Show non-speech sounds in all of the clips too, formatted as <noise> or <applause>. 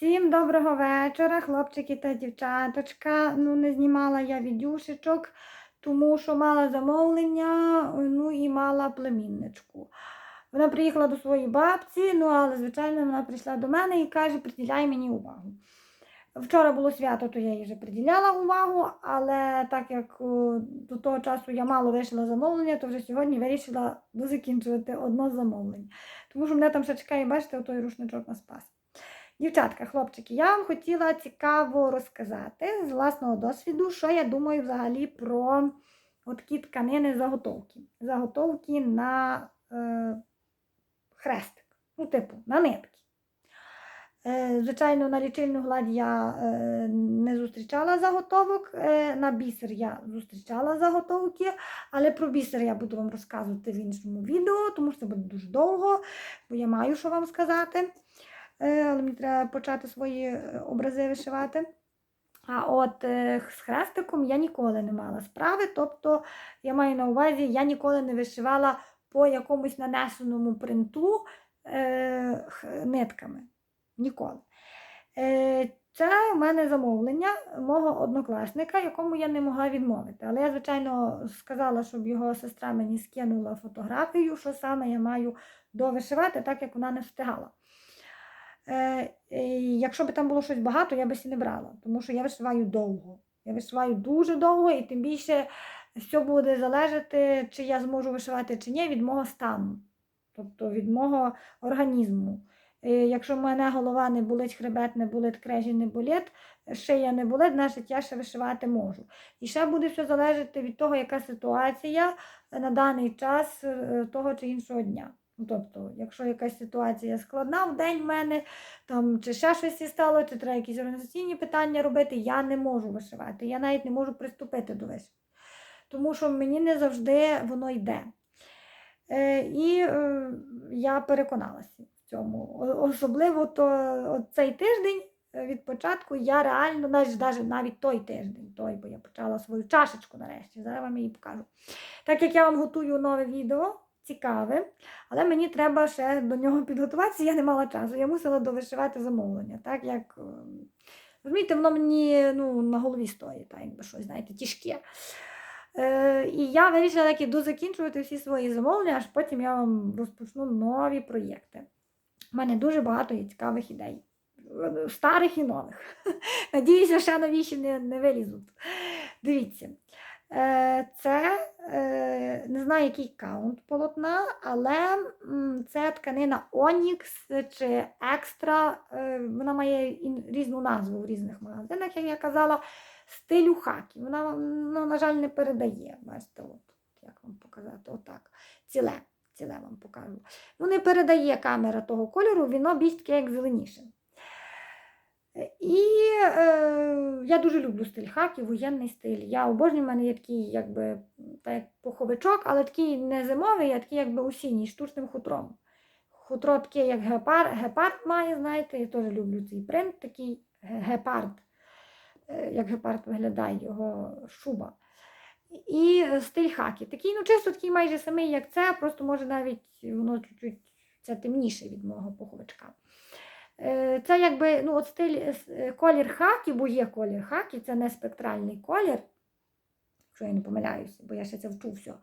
Всім доброго вечора, хлопчики та дівчаточка. Ну, не знімала я відюшечок, тому що мала замовлення, ну і мала племінничку. Вона приїхала до своєї бабці, ну але, звичайно, вона прийшла до мене і каже, приділяй мені увагу. Вчора було свято, то я їй вже приділяла увагу, але так як до того часу я мало вирішила замовлення, то вже сьогодні вирішила дозакінчувати одно замовлення. Тому що мене там ще чекає, бачите, той рушничок на спас. Дівчатка, хлопчики, я вам хотіла цікаво розказати з власного досвіду, що я думаю взагалі про такі тканини заготовки. Заготовки на е, хрестик, ну, типу, на нитки. Е, звичайно, на лічильну гладь я е, не зустрічала заготовок, е, на бісер я зустрічала заготовки, але про бісер я буду вам розказувати в іншому відео, тому що це буде дуже довго, бо я маю що вам сказати. Е, але мені треба почати свої е, образи вишивати. А от е, з хрестиком я ніколи не мала справи. Тобто, я маю на увазі, я ніколи не вишивала по якомусь нанесеному принту нитками. Ніколи. Це в мене замовлення мого однокласника, якому я не могла відмовити. Але я, звичайно, сказала, щоб його сестра мені скинула фотографію, що саме я маю довишивати, так як вона не встигала. Е, е, якщо б там було щось багато, я б і не брала, тому що я вишиваю довго. Я вишиваю дуже довго, і тим більше все буде залежати, чи я зможу вишивати чи ні, від мого стану, тобто від мого організму. Е, Якщо в мене голова не болить, хребет не болить, крежі не болить, шия не болить, значить я ще вишивати можу. І ще буде все залежати від того, яка ситуація на даний час того чи іншого дня. Ну, Тобто, якщо якась ситуація складна в день в мене, там, чи ще щось стало, чи треба якісь організаційні питання робити, я не можу вишивати. Я навіть не можу приступити до вишивки. Тому що мені не завжди воно йде. Е, і е, я переконалася в цьому. Особливо то цей тиждень е, від початку я реально, навіть, навіть той тиждень, той, бо я почала свою чашечку нарешті, зараз вам її покажу. Так як я вам готую нове відео, цікаве, але мені треба ще до нього підготуватися, я не мала часу. Я мусила довишивати замовлення. Так як, е, розумієте, воно мені ну, на голові стоїть, так, якби щось, знаєте, тяжке. Е, і я вирішила таки дозакінчувати всі свої замовлення, аж потім я вам розпочну нові проєкти. У мене дуже багато є цікавих ідей. Старих і нових. <laughs> Надіюся, ще новіші не, не вилізуть. Дивіться. Е, Це не знаю, який каунт полотна, але це тканина Onyx чи Екстра. Вона має різну назву в різних магазинах, як я казала, стилю хакі. Вона, ну, на жаль, не передає. Бачите, от, як вам показати, отак. Ціле, ціле вам покажу. Ну, передає камера того кольору, воно більш таке, як зеленіше. І е, я дуже люблю стиль хакі, воєнний стиль. Я обожнюю, в мене є такий, якби, так як пуховичок, але такий не зимовий, а такий якби осінній, штучним хутром. Хутро таке, як гепар, гепард має, знаєте, я теж люблю цей принт, такий гепард, Е, як гепард виглядає його шуба. І е, стиль хакі. Такий, ну чисто такий майже самий, як це, просто може навіть воно чуть-чуть це темніше від мого пуховичка. Е, Це якби ну, от стиль, е, е, колір хакі, бо є колір хакі, це не спектральний колір, якщо я не помиляюся, бо я ще це вчу все.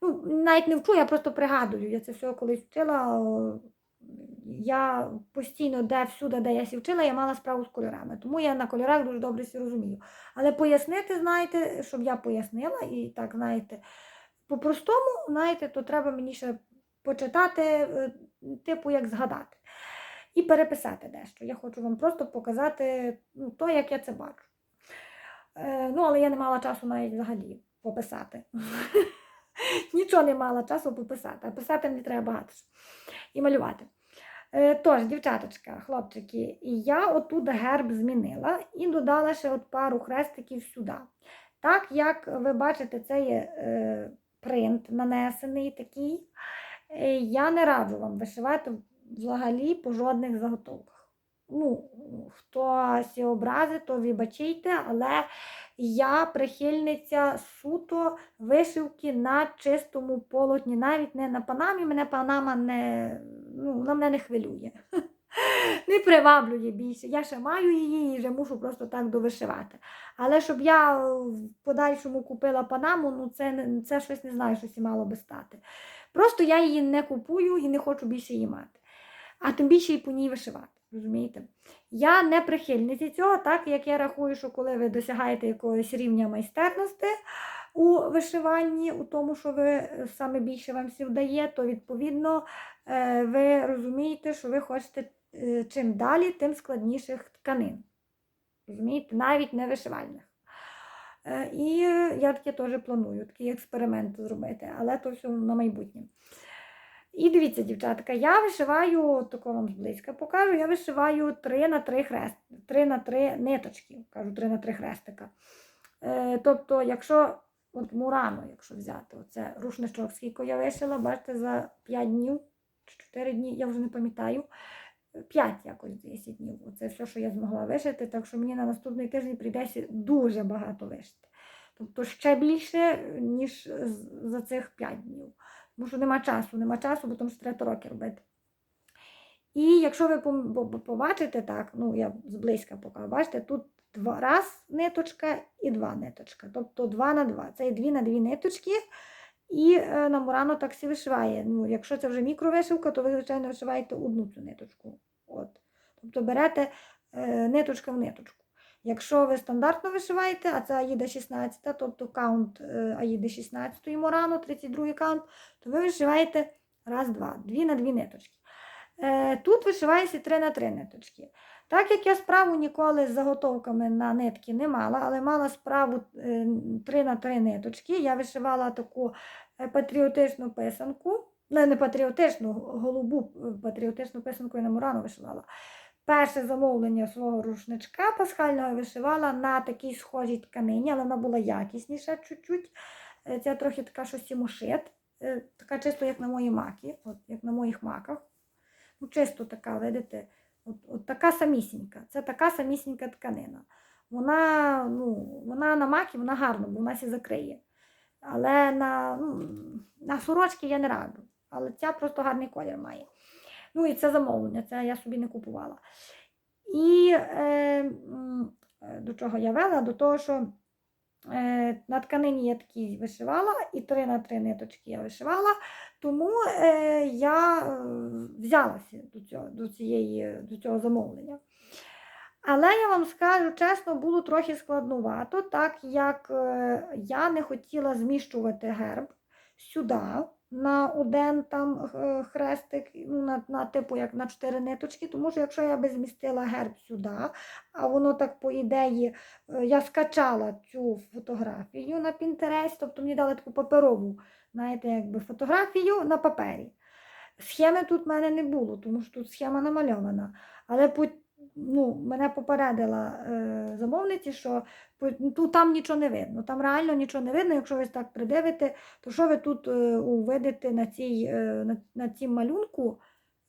Ну, навіть не вчу, я просто пригадую. Я це все колись вчила. Я постійно, де всюди, де я сі вчила, я мала справу з кольорами. Тому я на кольорах дуже добре всі розумію. Але пояснити, знаєте, щоб я пояснила, і так, знаєте, по-простому, знаєте, то треба мені ще почитати, типу, як згадати. І переписати дещо. Я хочу вам просто показати ну, то, як я це бачу. Е, ну, але я не мала часу навіть взагалі пописати. <laughs> Нічого не мала часу пописати, а писати мені треба багато. І малювати. Е, Тож, дівчаточка, хлопчики, я отут герб змінила і додала ще от пару хрестиків сюди. Так як ви бачите, це є е, принт нанесений такий. Е, Я не раджу вам вишивати взагалі по жодних заготовках. Ну, хто сі образи, то вибачайте, але я прихильниця суто вишивки на чистому полотні, навіть не на панамі. Мене панама не, ну, вона мене не хвилює. <laughs> не приваблює більше. Я ще маю її і вже мушу просто так довишивати. Але щоб я в подальшому купила панаму, ну це, це щось не знаю, щось і мало би стати. Просто я її не купую і не хочу більше її мати. А тим більше і по ній вишивати. Розумієте? Я не прихильниця цього, так як я рахую, що коли ви досягаєте якогось рівня майстерності у вишиванні, у тому, що ви е, саме більше вам вдає, то відповідно е, ви розумієте, що ви хочете е, чим далі, тим складніших тканин. Розумієте, навіть не вишивальних. І я таке теж планую, такий експеримент зробити, але то все на майбутнє. І дивіться, дівчатка, я вишиваю, тако вам зблизька покажу, я вишиваю 3 на 3 хрест, 3 на 3 ниточки, кажу 3 на 3 хрестика. Е, тобто, якщо от Мурано, якщо взяти, оце рушничок, скільки я вишила, бачите, за 5 днів чи 4 дні, я вже не пам'ятаю. 5 якось 10 днів. Оце все, що я змогла вишити, так що мені на наступний тиждень прийдеться дуже багато вишити. Тобто ще більше, ніж за цих 5 днів. Тому що нема часу, нема часу, бо тому що треба роки робити. І якщо ви побачите так, ну я зблизька покажу, бачите, тут два, раз ниточка і два ниточка. Тобто 2 на 2. Це дві на дві ниточки. І е, на Мурано так всі вишиває. Ну, якщо це вже мікровишивка, то ви, звичайно, вишиваєте одну цю ниточку. От. Тобто берете е, ниточка в ниточку. Якщо ви стандартно вишиваєте, а це Аїда 16, тобто каунт е, Аїди 16 Мурано, 32 каунт, то ви вишиваєте раз-два, дві на дві ниточки. Е, Тут вишивається 3 на 3 ниточки. Так як я справу ніколи з заготовками на нитки не мала, але мала справу 3 на 3 ниточки, я вишивала таку е, патріотичну писанку, не, патріотичну, голубу е, патріотичну писанку я на Мурано вишивала. Перше замовлення свого рушничка пасхального вишивала на такій схожій тканині, але вона була якісніша чуть-чуть. Е, Ця трохи така щось сімушит, е, така чисто, як на мої маки, от, як на моїх маках. Ну, чисто така, видите, от, от така самісінька. Це така самісінька тканина. Вона, ну, вона на макі, вона гарна, бо вона сі закриє. Але на, ну, на сорочки я не раджу. Але ця просто гарний колір має. Ну і це замовлення, це я собі не купувала. І е, е, до чого я вела? До того, що е, на тканині я такі вишивала, і 3 на 3 ниточки я вишивала, тому е, я е, взялася до цього, до, цієї, до цього замовлення. Але я вам скажу чесно, було трохи складнувато, так як е, я не хотіла зміщувати герб сюди, на один там е, хрестик, ну, на, на типу як на чотири ниточки, тому що якщо я би змістила герб сюди, а воно так по ідеї, е, я скачала цю фотографію на Pinterest, тобто мені дали таку паперову, знаєте, якби фотографію на папері. Схеми тут в мене не було, тому що тут схема намальована. Але по, ну, мене попередила е, замовниці, що ну, там нічого не видно. Там реально нічого не видно. Якщо ви так придивите, то що ви тут е, увидите на, цій, е, на, на цім малюнку?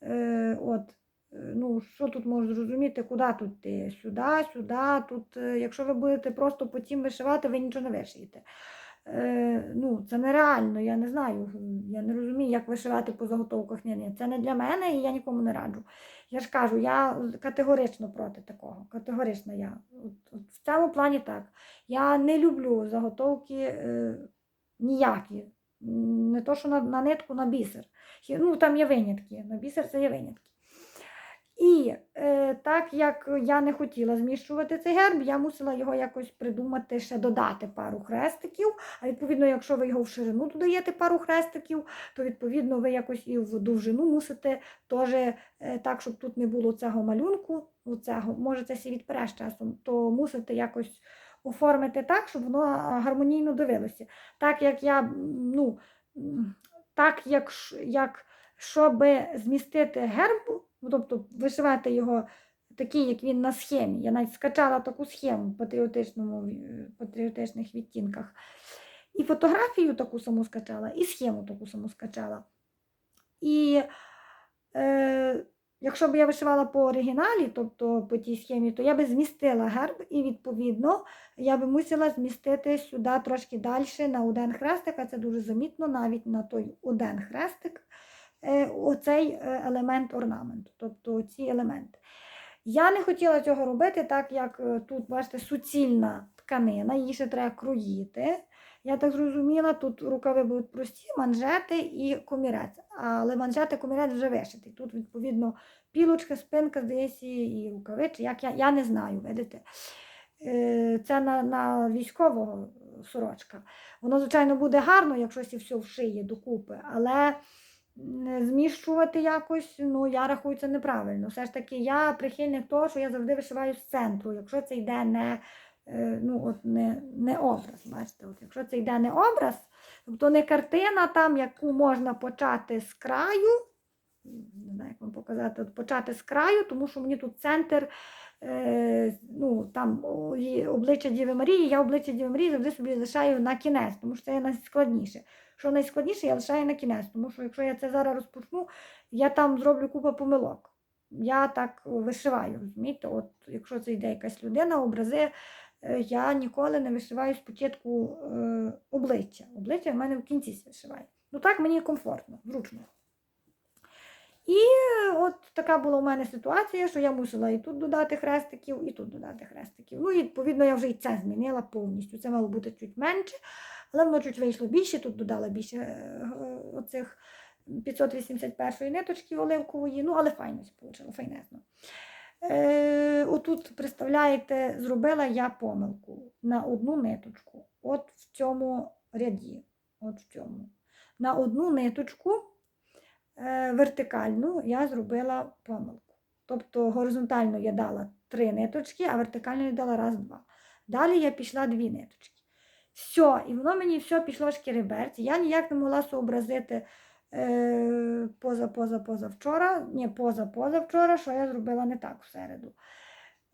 Е, от, е, ну, що тут можна зрозуміти, куди тут йти? Сюди, сюди. Тут, е, якщо ви будете просто по цім вишивати, ви нічого не вишиєте. Е, ну, це нереально, я не знаю. Я не розумію, як вишивати по заготовках. Ні, ні, це не для мене і я нікому не раджу. Я ж кажу, я категорично проти такого. Категорично я. От, от в цьому плані так. Я не люблю заготовки е, ніякі. Не то, що на, на нитку, на бісер. Ну, там є винятки. На бісер це є винятки. І е, так як я не хотіла зміщувати цей герб, я мусила його якось придумати, ще додати пару хрестиків. А відповідно, якщо ви його в ширину додаєте пару хрестиків, то відповідно ви якось і в довжину мусите теж е, так, щоб тут не було цього малюнку, оцього, може це сі відпере з часом, то мусите якось оформити так, щоб воно гармонійно дивилося. Так як я, ну, так як, як щоб змістити герб, ну, тобто вишивати його такий, як він на схемі. Я навіть скачала таку схему в патріотичному, патріотичних відтінках. І фотографію таку саму скачала, і схему таку саму скачала. І е, якщо б я вишивала по оригіналі, тобто по тій схемі, то я би змістила герб, і відповідно я би мусила змістити сюди трошки далі на один хрестик, а це дуже замітно, навіть на той один хрестик оцей е, елемент орнаменту, тобто ці елементи. Я не хотіла цього робити, так як е, тут, бачите, суцільна тканина, її ще треба кроїти. Я так зрозуміла, тут рукави будуть прості, манжети і комірець. Але манжети комірець вже вишитий. Тут, відповідно, пілочка, спинка, здається, і рукави, чи як я, я не знаю, видите. Е, Це на, на військового сорочка. Воно, звичайно, буде гарно, якщо все вшиє докупи, але зміщувати якось, ну, я рахую це неправильно. Все ж таки, я прихильник того, що я завжди вишиваю з центру, якщо це йде не, е, ну, от не, не образ. Бачите, от, якщо це йде не образ, тобто не картина, там, яку можна почати з краю, не знаю, як вам показати, от почати з краю, тому що мені тут центр. Ну, там обличчя Діви Марії, я обличчя Діви Марії завжди собі лишаю на кінець, тому що це найскладніше. Що найскладніше, я лишаю на кінець, тому що якщо я це зараз розпочну, я там зроблю купу помилок. Я так вишиваю, розумієте? От, якщо це йде якась людина, образи, е, я ніколи не вишиваю спочатку е, обличчя. Обличчя в мене в кінці вишиває. Ну так мені комфортно, зручно. І е, от така була у мене ситуація, що я мусила і тут додати хрестиків, і тут додати хрестиків. Ну, і відповідно, я вже і це змінила повністю. Це мало бути чуть менше, але воно чуть вийшло більше. Тут додала більше е, оцих 581 ниточки оливкової, ну, але файно вийшло, файнезно. Е, отут, представляєте, зробила я помилку на одну ниточку. От в цьому ряді. От в цьому. На одну ниточку е, вертикальну я зробила помилку. Тобто горизонтально я дала три ниточки, а вертикально я дала раз, два. Далі я пішла дві ниточки. Все, і воно мені все пішло шкіреберці. Я ніяк не могла зобразити е, поза, поза, поза вчора, ні, поза, поза вчора, що я зробила не так в.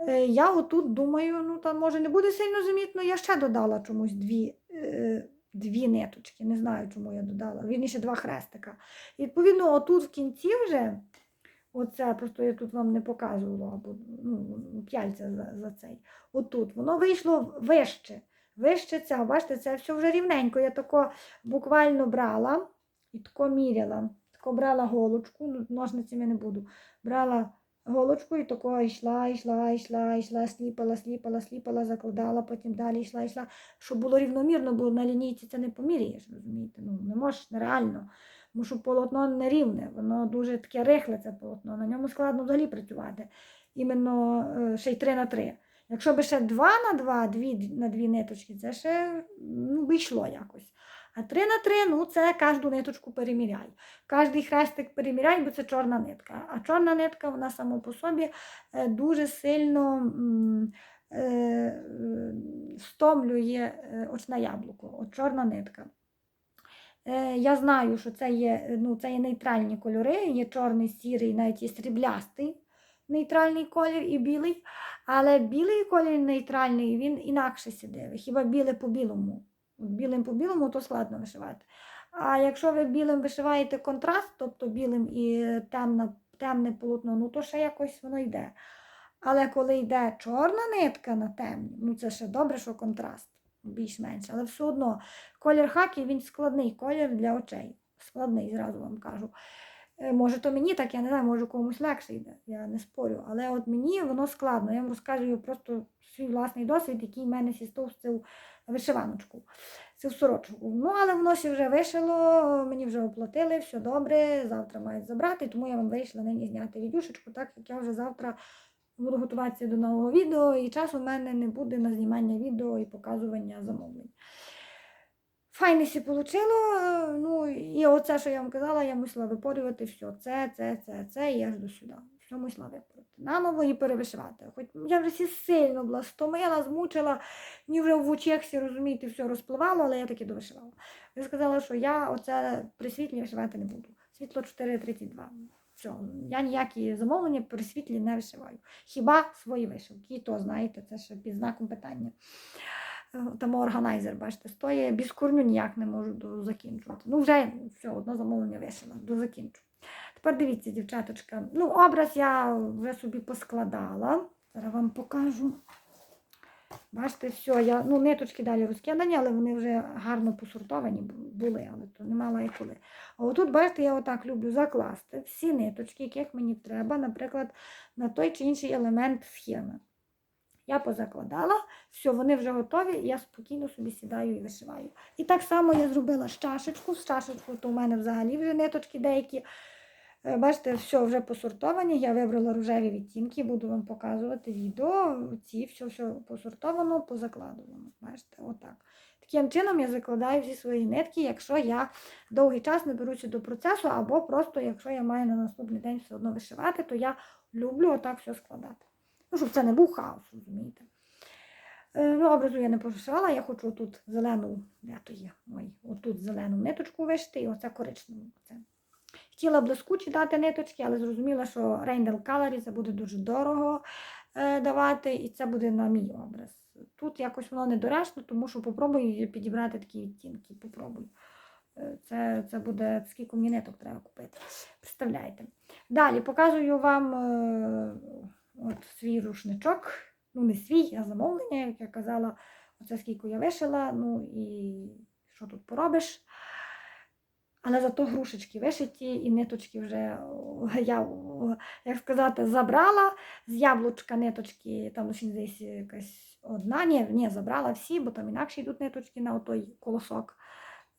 Е, я отут думаю, ну там може не буде сильно замітно, я ще додала чомусь дві, е, дві ниточки. Не знаю, чому я додала. Вірніше, два хрестика. І, відповідно, отут в кінці вже, оце, просто я тут вам не показувала, або ну, п'яльця за, за цей. Отут, воно вийшло вище. Вище це, бачите, це все вже рівненько. Я тако буквально брала і тако міряла. Тако брала голочку, ну, ножницями не буду. Брала і тако йшла, йшла, йшла, йшла, сліпала, сліпала, сліпала, закладала, потім далі йшла, йшла. Щоб було рівномірно, бо на лінійці це не поміряєш, розумієте? Ну, не можеш нереально. Тому що полотно не рівне, воно дуже таке рихле, це полотно, на ньому складно взагалі працювати. Іменно е, ще й 3 на 3. Якщо би ще 2 на 2, 2 на 2 ниточки, це ще ну, би йшло якось. А 3 на 3, ну це кожну ниточку переміряй. Кожний хрестик переміряй, бо це чорна нитка. А чорна нитка, вона сама по собі е, дуже сильно е, е, стомлює очне яблуко. От чорна нитка. Я знаю, що це є, ну, це є нейтральні кольори, є чорний, сірий, навіть є сріблястий нейтральний колір і білий. Але білий колір нейтральний, він інакше сидить. Хіба біле по білому. Білим по білому, то складно вишивати. А якщо ви білим вишиваєте контраст, тобто білим і темна, темне полотно, ну то ще якось воно йде. Але коли йде чорна нитка на темні, ну це ще добре, що контраст більш-менш, але все одно колір хакі він складний колір для очей. Складний, зразу вам кажу. Е, Може, то мені так, я не знаю, може комусь легше йде, я не спорю. Але от мені воно складно. Я вам розказую просто свій власний досвід, який в мене цю вишиваночку, цю сорочку. Ну, але воно ще вже вишило, мені вже оплатили, все добре, завтра мають забрати, тому я вам вийшла нині зняти відюшечку, так як я вже завтра буду готуватися до нового відео, і часу в мене не буде на знімання відео і показування замовлень. Файне сі е, Ну, і оце, що я вам казала, я мусила випорювати все. Це, це, це, це, і аж до сюди. Мусила випорювати. Наново і перевишивати. Хоч я вже всі сильно була, стомила, змучила, мені вже в очах всі, розумієте, все розпливало, але я таки довишивала. Я сказала, що я оце при світлі вишивати не буду. Світло 4,32. Все, я ніякі замовлення при світлі не вишиваю. Хіба свої вишивки. То, знаєте, це ще під знаком питання. Е, Там органайзер, бачите, стоїть, без корню ніяк не можу закінчувати. Ну, вже все, одно замовлення вишила, дозакінчу. Тепер дивіться, дівчаточка. Ну, образ я вже собі поскладала. Зараз вам покажу. Бачите, все, я, ну, ниточки далі розкидані, але вони вже гарно посортовані були, але то не мала і коли. А отут, бачите, я отак люблю закласти всі ниточки, яких мені треба, наприклад, на той чи інший елемент схеми. Я позакладала, все, вони вже готові, я спокійно собі сідаю і вишиваю. І так само я зробила з чашечку. З чашечку то у мене взагалі вже ниточки деякі. Е, Бачите, все вже посортовані. Я вибрала рожеві відтінки, буду вам показувати відео. Ці все, все посортовано, позакладувано. Бачите, отак. Таким чином я закладаю всі свої нитки, якщо я довгий час не беруся до процесу, або просто якщо я маю на наступний день все одно вишивати, то я люблю отак все складати. Ну, щоб це не був хаос, розумієте. Е, Ну, образу я не пошивала, я хочу тут зелену, де то є, ой, отут зелену ниточку вишити і оце коричневу. Хотіла блискучі дати ниточки, але зрозуміла, що Randall Colory це буде дуже дорого е, давати, і це буде на мій образ. Тут якось воно недоречно, тому що попробую підібрати такі відтінки. Попробую. Е, Це, це буде скільки мені ниток треба купити. Представляєте. Далі показую вам е, от свій рушничок. Ну, не свій, а замовлення, як я казала, оце скільки я вишила, ну і що тут поробиш. Але зато грушечки вишиті і ниточки вже я, як сказати, забрала з яблучка ниточки, там лише десь якась одна. Ні, ні, забрала всі, бо там інакше йдуть ниточки на отой колосок,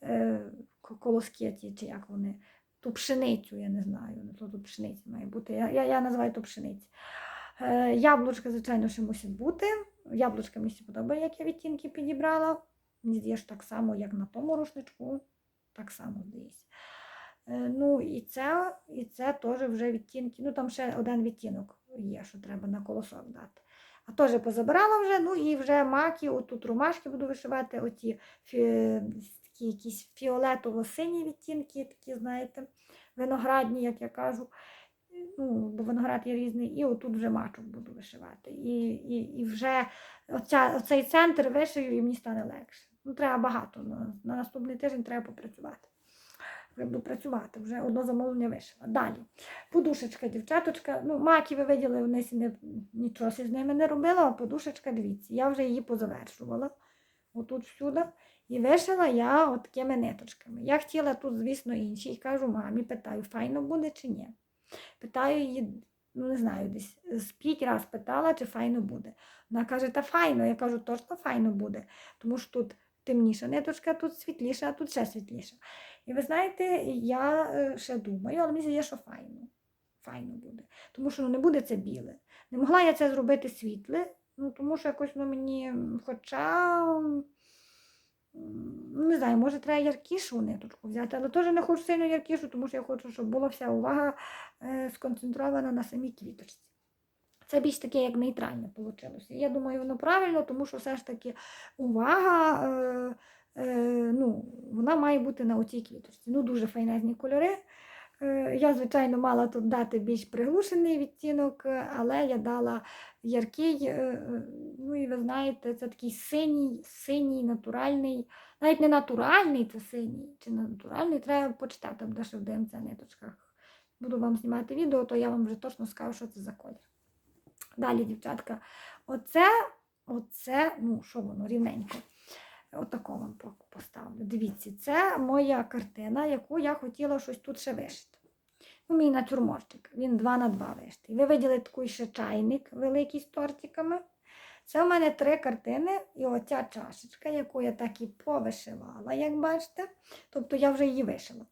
е, колоски ті, чи як вони. Ту пшеницю, я не знаю, то тут пшениця має бути. Я, я, я називаю то пшениця. Е, яблучка, звичайно, ще мусить бути. Яблучка мені подобає, як я відтінки підібрала. Мені здається, так само, як на тому рушничку. Так само. Е, Ну, і це, і це теж вже відтінки. Ну, там ще один відтінок є, що треба на колосок дати. А теж позабирала вже, ну і вже маки, отут ромашки буду вишивати, оті фі, такі якісь фіолетово-сині відтінки, такі, знаєте, виноградні, як я кажу. Ну, бо виноград є різний, і отут вже мачок буду вишивати. І, і, і вже оця, оцей центр вишию, і мені стане легше. Ну, треба багато. На, на наступний тиждень треба попрацювати. Буду працювати, вже одно замовлення вишила. Далі. Подушечка, дівчаточка. Ну, маки ви виділи, вони не, нічого з ними не робила, а подушечка, дивіться, я вже її позавершувала. Отут всюди. І вишила я такими ниточками. Я хотіла тут, звісно, інші. І кажу мамі, питаю, файно буде чи ні. Питаю її, ну не знаю, десь з п'ять разів питала, чи файно буде. Вона каже, та файно. Я кажу, точно файно буде, тому що тут темніша ниточка, тут світліша, а тут ще світліша. І ви знаєте, я е, ще думаю, але мені здається, що файно. Файно буде. Тому що ну, не буде це біле. Не могла я це зробити світле, ну тому що якось ну, мені, хоча. Не знаю, може треба яркішу ниточку взяти, але теж не хочу сильно яркішу, тому що я хочу, щоб була вся увага е, сконцентрована на самій квіточці. Це більш таке, як нейтральне вийшло. Я думаю, воно правильно, тому що все ж таки увага, е, е, ну, вона має бути на оцій квіточці. Ну, дуже файнезні кольори. Е, Я, звичайно, мала тут дати більш приглушений відтінок, але я дала яркий, е, е, ну і ви знаєте, це такий синій, синій, натуральний, навіть не натуральний, це синій, чи не натуральний, треба почитати, де ще в ДМЦ ниточках. Буду вам знімати відео, то я вам вже точно скажу, що це за колір. Далі, дівчатка, оце, оце, ну, що воно, рівненько. Отако вам по- поставлю. Дивіться, це моя картина, яку я хотіла щось тут ще вишити. Ну, мій натюрмортик, він 2 на 2 вишитий. Ви виділи такий ще чайник великий з тортиками. Це у мене три картини, і оця чашечка, яку я так і повишивала, як бачите. Тобто я вже її вишила.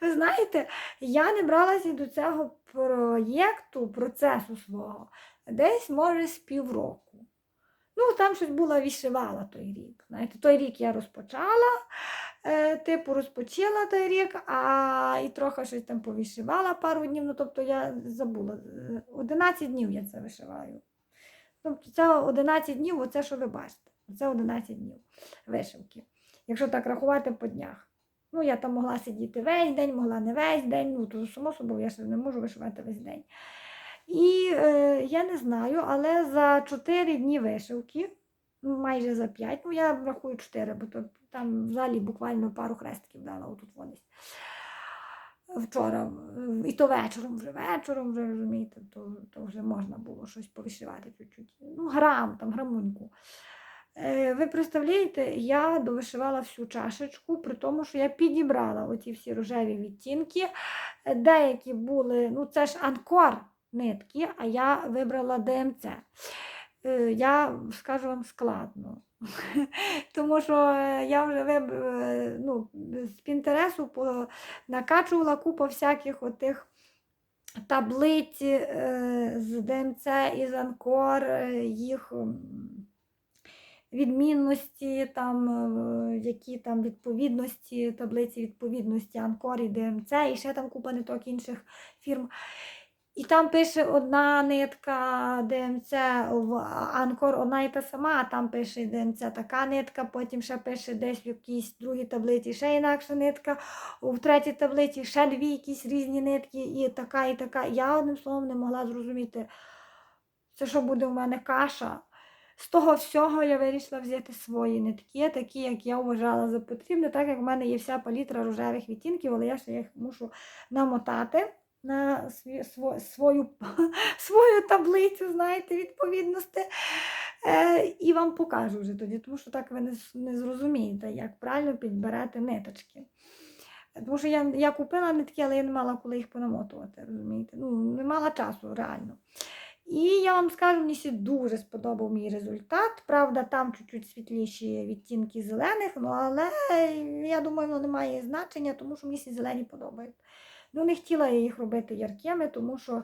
Ви знаєте, я не бралася до цього проєкту, процесу свого, десь, може, з півроку. Ну, там щось була вишивала той рік. Знаєте, той рік я розпочала, е, типу, розпочала той рік, а і трохи щось там повишивала пару днів. Ну, тобто я забула. е, 11 днів я це вишиваю. Тобто це 11 днів, оце, що ви бачите. Це 11 днів вишивки. Якщо так рахувати по днях. Ну, я там могла сидіти весь день, могла не весь день, ну, то само собою я ще не можу вишивати весь день. І е, я не знаю, але за 4 дні вишивки, ну, майже за 5, ну я рахую 4, бо то, там в залі буквально пару хрестиків дала отут вони. Вчора, і то вечором, вже вечором, вже розумієте, то, то вже можна було щось повишивати чуть-чуть. ну, грам, там, грамуньку. Е, Ви представляєте, я довишивала всю чашечку, при тому, що я підібрала оці всі рожеві відтінки. Е, Деякі були, ну це ж анкор нитки, а я вибрала ДМЦ. Е, Я скажу вам складно. <laughs> Тому що я вже ну, з Пінтересу накачувала купу всяких отих таблиць з ДМЦ і з Анкор, їх відмінності, там, е, які там відповідності, таблиці відповідності Анкор і ДМЦ, і ще там купа ниток інших фірм. І там пише одна нитка ДМЦ в Анкор одна і та сама, а там пише ДМЦ така нитка, потім ще пише десь в якійсь другій таблиці ще інакша нитка, в третій таблиці ще дві якісь різні нитки, і така, і така. Я одним словом не могла зрозуміти, це що буде в мене каша. З того всього я вирішила взяти свої нитки, такі, як я вважала за потрібне, так як в мене є вся палітра рожевих відтінків, але я ще їх мушу намотати на сві- сво- свою, <laughs> свою таблицю, знаєте, відповідності. Е, і вам покажу вже тоді, тому що так ви не, не зрозумієте, як правильно підбирати ниточки. Тому що я, я купила нитки, але я не мала коли їх понамотувати, розумієте? Ну, не мала часу реально. І я вам скажу, мені ще дуже сподобав мій результат. Правда, там чуть-чуть світліші відтінки зелених, ну але я думаю, воно не має значення, тому що мені ці зелені подобаються. Ну, не хотіла я їх робити яркими, тому що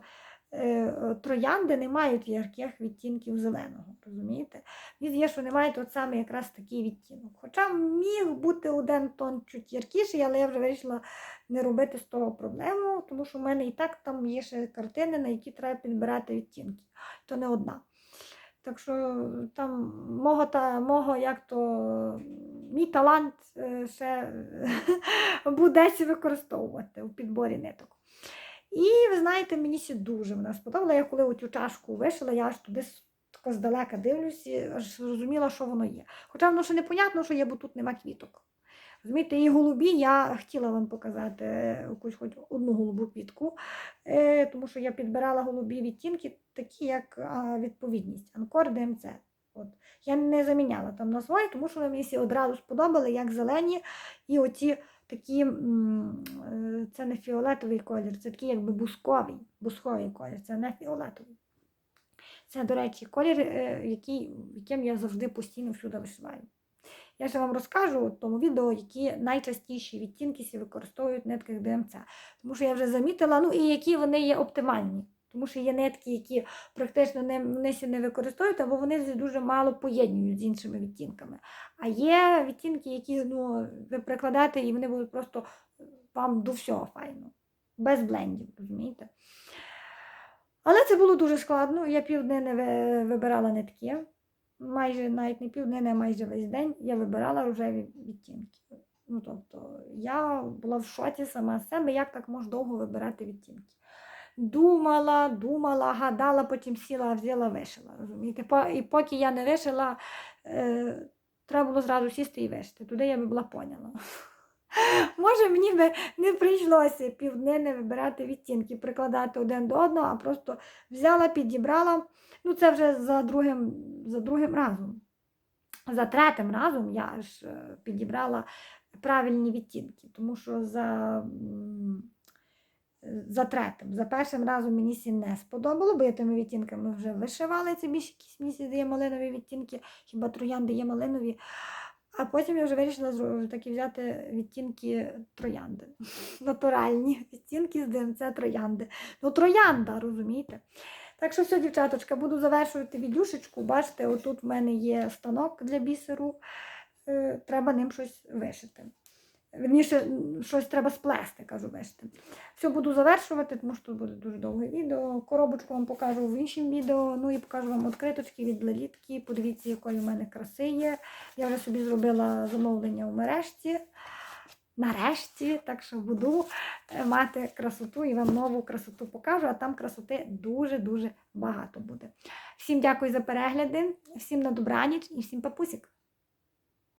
троянди не мають ярких відтінків зеленого. Розумієте? Мені є, що не мають от саме якраз такий відтінок. Хоча міг бути один тон чуть яркіший, але я вже вирішила не робити з того проблему, тому що в мене і так там є ще картини, на які треба підбирати відтінки. То не одна. Так що там мого, та, мого як то, мій талант е, ще <laughs> будеться використовувати у підборі ниток. І ви знаєте, мені ще дуже вона сподобала. Я коли оцю чашку вишила, я аж туди тако здалека дивлюся, і аж зрозуміла, що воно є. Хоча воно ще непонятно, що є, бо тут нема квіток. Розумієте, і голубі я хотіла вам показати е, якусь хоч одну голубу квітку, е, тому що я підбирала голубі відтінки, такі як відповідність, Анкор ДМЦ. От. Я не заміняла там на свої, тому що мені всі одразу сподобали, як зелені і оці такі, е, це не фіолетовий колір, це такий якби бусковий, бусковий колір, це не фіолетовий. Це, до речі, колір, е, який, яким я завжди постійно всюди вишиваю. Я ще вам розкажу в тому відео, які найчастіші відтінки використовують в нитках ДМЦ. Тому що я вже замітила, ну і які вони є оптимальні. Тому що є нитки, які практично не, вони не використовують, або вони дуже мало поєднують з іншими відтінками. А є відтінки, які ну, ви прикладаєте, і вони будуть просто вам до всього файно. Без блендів, розумієте? Але це було дуже складно. Я півднини вибирала нитки. Майже навіть не півднини, а майже весь день я вибирала рожеві відтінки. Ну, тобто, я була в шоці сама з себе, як так можна довго вибирати відтінки. Думала, думала, гадала, потім сіла, взяла, вишила. Розумієте? І поки я не вишила, е, треба було зразу сісти і вишити. Туди я би була поняла. <laughs> Може, мені би не прийшлося півднини вибирати відтінки, прикладати один до одного, а просто взяла, підібрала. Ну, це вже за другим, за другим разом. За третім разом я ж е, підібрала правильні відтінки, тому що за, за третім, за першим разом мені сі не сподобало, бо я тими відтінками вже вишивала це більше якісь місяці є малинові відтінки, хіба троянди є малинові. А потім я вже вирішила таки взяти відтінки троянди. <laughs> Натуральні відтінки з ДМЦ троянди. Ну, троянда, розумієте? Так що все, дівчаточка, буду завершувати відюшечку. Бачите, отут в мене є станок для бісеру. Е, Треба ним щось вишити. Верніше, щось треба сплести, кажу, вишити. Все буду завершувати, тому що тут буде дуже довге відео. Коробочку вам покажу в іншому відео. Ну і покажу вам відкриточки від лелітки. Подивіться, якої в мене краси є. Я вже собі зробила замовлення в мережці. Нарешті, так що буду е, мати красоту і вам нову красоту покажу, а там красоти дуже-дуже багато буде. Всім дякую за перегляди, всім на добраніч і всім папусік!